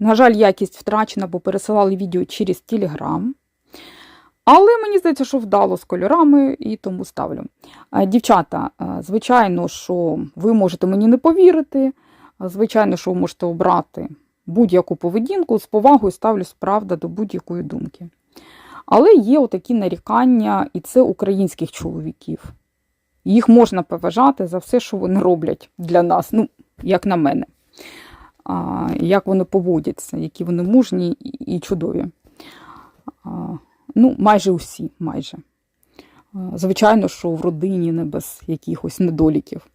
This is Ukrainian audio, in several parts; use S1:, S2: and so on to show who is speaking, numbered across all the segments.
S1: На жаль, якість втрачена, бо пересилали відео через Телеграм. Але мені здається, що вдало з кольорами і тому ставлю. Е, Дівчата, е, звичайно, що ви можете мені не повірити. Звичайно, що ви можете обрати будь-яку поведінку, з повагою ставлюсь, правда, до будь-якої думки. Але є отакі нарікання, і це українських чоловіків. Їх можна поважати за все, що вони роблять для нас, ну, як на мене. Як вони поводяться, які вони мужні і чудові. Ну, майже усі, майже. Звичайно, що в родині не без якихось недоліків.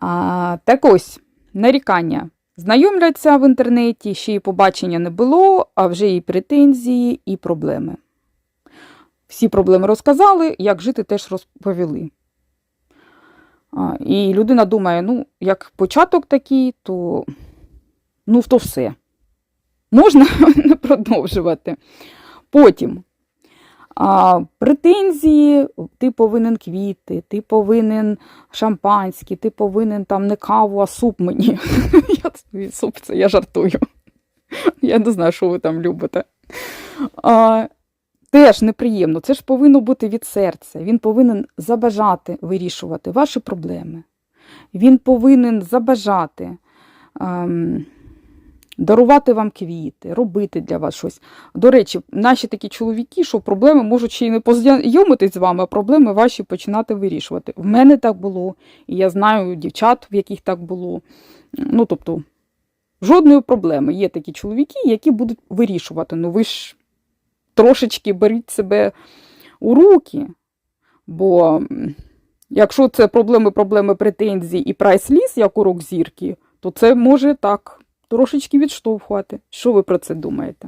S1: А, так ось, нарікання. Знайомляться в інтернеті, ще й побачення не було, а вже і претензії, і проблеми. Всі проблеми розказали, як жити теж розповіли. А, і людина думає, ну, як початок такий, то ну, то все. Можна не продовжувати. Потім а, претензії, ти повинен квіти, ти повинен шампанське, ти повинен там не каву, а суп мені. Я, суп це я жартую. Я не знаю, що ви там любите. А, теж неприємно. Це ж повинно бути від серця. Він повинен забажати вирішувати ваші проблеми. Він повинен забажати ем, дарувати вам квіти, робити для вас щось. До речі, наші такі чоловіки, що проблеми можуть ще й не познайомитись з вами, а проблеми ваші починати вирішувати. В мене так було, і я знаю дівчат, в яких так було. Ну, тобто, жодної проблеми. Є такі чоловіки, які будуть вирішувати. Ну, ви ж трошечки беріть себе у руки. Бо якщо це проблеми, проблеми претензій і прайс-ліс, як урок зірки, то це може так трошечки відштовхувати. Що ви про це думаєте?